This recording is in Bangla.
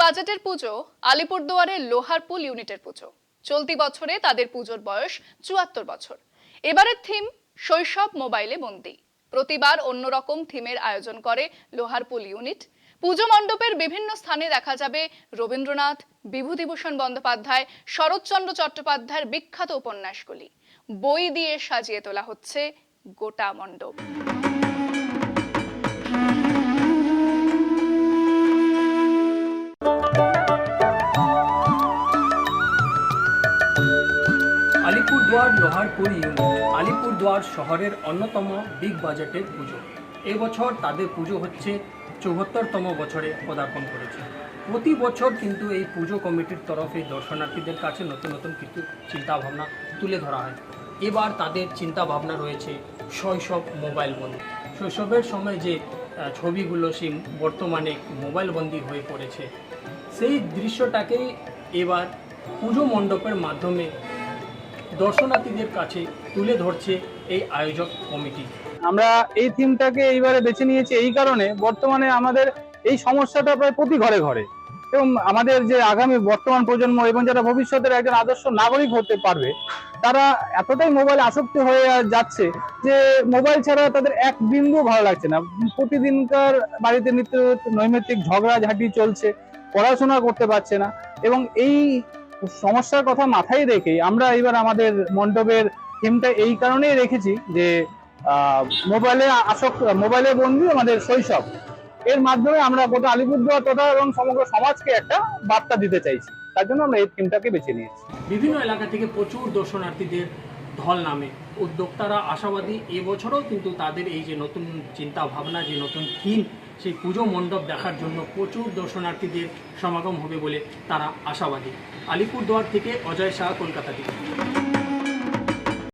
বাজেটের পুজো আলিপুরদুয়ারের লোহারপুল ইউনিটের পুজো। চলতি বছরে তাদের পুজোর বয়স চুয়াত্তর বছর। এবারের থিম, শৈশব মোবাইলে বন্দি। প্রতিবার অন্যরকম থিমের আয়োজন করে লোহারপুল ইউনিট। পুজো মণ্ডপের বিভিন্ন স্থানে দেখা যাবে রবীন্দ্রনাথ, বিভূতিভূষণ বন্দ্যোপাধ্যায়, শরৎচন্দ্র চট্টোপাধ্যায়ের বিখ্যাত উপন্যাসগুলি। বই দিয়ে সাজিয়ে তোলা হচ্ছে গোটা মণ্ডপ। আলিপুরদুয়ার, লোহারপুর ইউনিট আলিপুরদুয়ার শহরের অন্যতম বিগ বাজেটের পুজো। এবছর তাদের পুজো হচ্ছে চৌহত্তরতম বছরে পদার্পণ করেছে। প্রতি বছর কিন্তু এই পুজো কমিটির তরফে দর্শনার্থীদের কাছে নতুন নতুন কিছু চিন্তাভাবনা তুলে ধরা হয়। এবার তাদের চিন্তাভাবনা রয়েছে শৈশব মোবাইল বন্ধু শৈশবের সময় যে ছবিগুলো সেই বর্তমানে মোবাইল বন্দী হয়ে পড়েছে, সেই দৃশ্যটাকেই এবার পুজো মণ্ডপের মাধ্যমে দর্শনার্থীদের কাছে তুলে ধরছে এই আয়োজক কমিটি। আমরা এই থিমটাকে এইবারে বেছে নিয়েছি এই কারণে বর্তমানে আমাদের এই সমস্যাটা প্রায় প্রতি ঘরে ঘরে। এবং আমাদের যে আগামী বর্তমান প্রজন্ম এবং যারা ভবিষ্যতের একজন আদর্শ নাগরিক হতে পারবে, তারা এতটাই মোবাইল আসক্তি হয়ে যাচ্ছে যে মোবাইল ছাড়া তাদের এক বিন্দু ভালো লাগছে না। প্রতিদিনকার বাড়িতে নিত্য নৈমিত্তিক ঝগড়াঝাঁটি চলছে, পড়াশোনা করতে পারছে না এবং এই সমস্যার কথা মাথায় রেখে আমরা এবার আমাদের মণ্ডপের থিমটা এই কারণেই রেখেছি যে মোবাইলে আসক্ত মোবাইলে বন্ধু আমাদের শৈশব। এর মাধ্যমে আমরা গোটা আলিপুরদুয়ার তথা এবং সমগ্র সমাজকে একটা বার্তা দিতে চাইছি। তার জন্য আমরা এই থিমটাকে বেছে নিয়েছি। বিভিন্ন এলাকা থেকে প্রচুর দর্শনার্থীদের ঢল নামে। উদ্যোক্তারা আশাবাদী এবছরও কিন্তু তাদের এই যে নতুন চিন্তা ভাবনা যে নতুন থিম, সেই পুজো মণ্ডপ দেখার জন্য প্রচুর দর্শনার্থীদের সমাগম হবে বলে তারা আশাবাদী। আলিপুরদুয়ার থেকে অজয় শাহ, কলকাতা থেকে।